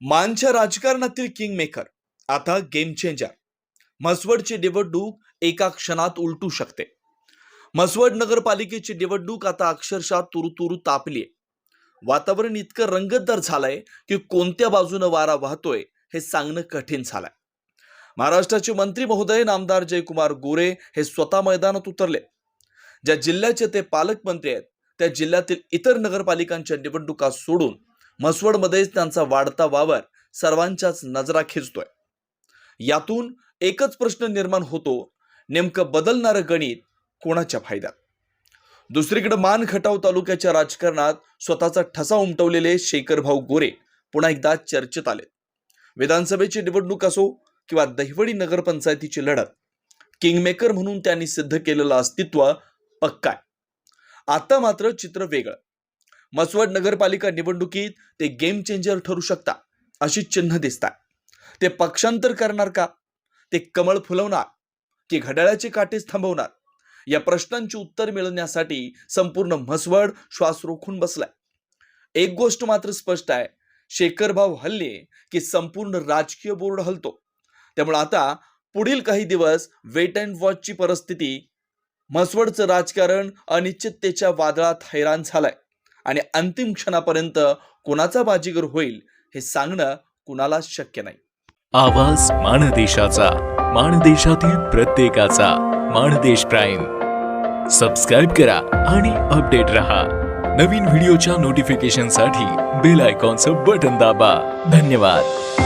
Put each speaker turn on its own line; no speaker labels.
मानच्या राजकारणातील king maker आता game changer म्हसवडची निवडणूक एका क्षणात उलटू शकते. म्हसवड नगरपालिकेची निवडणूक आता अक्षरशः तुरुतुरु आहे वातावरण इतकं रंगतदार झालंय की कोणत्या बाजूनं वारा वाहतोय हे सांगणं कठीण झालंय. महाराष्ट्राचे मंत्री महोदय नामदार जयकुमार गोरे हे स्वतः मैदानात उतरले. ज्या जिल्ह्याचे ते पालकमंत्री आहेत त्या जिल्ह्यातील इतर नगरपालिकांच्या निवडणुका सोडून म्हसवडमध्येच त्यांचा वाढता वावर सर्वांच्याच नजरा खेचतोय. यातून एकच प्रश्न निर्माण होतो नेमकं बदलणारं गणित कोणाच्या फायद्यात? दुसरीकडे मान खटाव तालुक्याच्या राजकारणात स्वतःचा ठसा उमटवलेले शेखरभाऊ गोरे पुन्हा एकदा चर्चेत आले. विधानसभेची निवडणूक असो किंवा दहिवडी नगरपंचायतीची लढत किंगमेकर म्हणून त्यांनी सिद्ध केलेलं अस्तित्व पक्का आता मात्र चित्र वेगळं. मसवड नगरपालिका निवडणुकीत ते गेम चेंजर ठरू शकता अशी चिन्ह दिसतात ते पक्षांतर करणार का? ते कमळ फुलवणार की घड्याळाचे काटेच थांबवणार? या प्रश्नांची उत्तर मिळवण्यासाठी संपूर्ण म्हसवड श्वास रोखून बसलाय. एक गोष्ट मात्र स्पष्ट आहे शेखरभाऊ हल्ले की संपूर्ण राजकीय बोर्ड हलतो. त्यामुळे आता पुढील काही दिवस वेट अँड वॉचची परिस्थिती म्हसवडचं राजकारण अनिश्चिततेच्या वादळात हैराण झालंय. आणि अंतिम क्षणापर्यंत कुणाचा बाजीगर होईल हे सांगणं कुणालाच शक्य नाही.
आवाज माणदेशाचा माणदेशातील प्रत्येकाचा माणदेश प्राईम. सबस्क्राईब करा आणि अपडेट रहा. नवीन व्हिडिओच्या नोटिफिकेशनसाठी बेल आयकॉनचं बटन दाबा. धन्यवाद.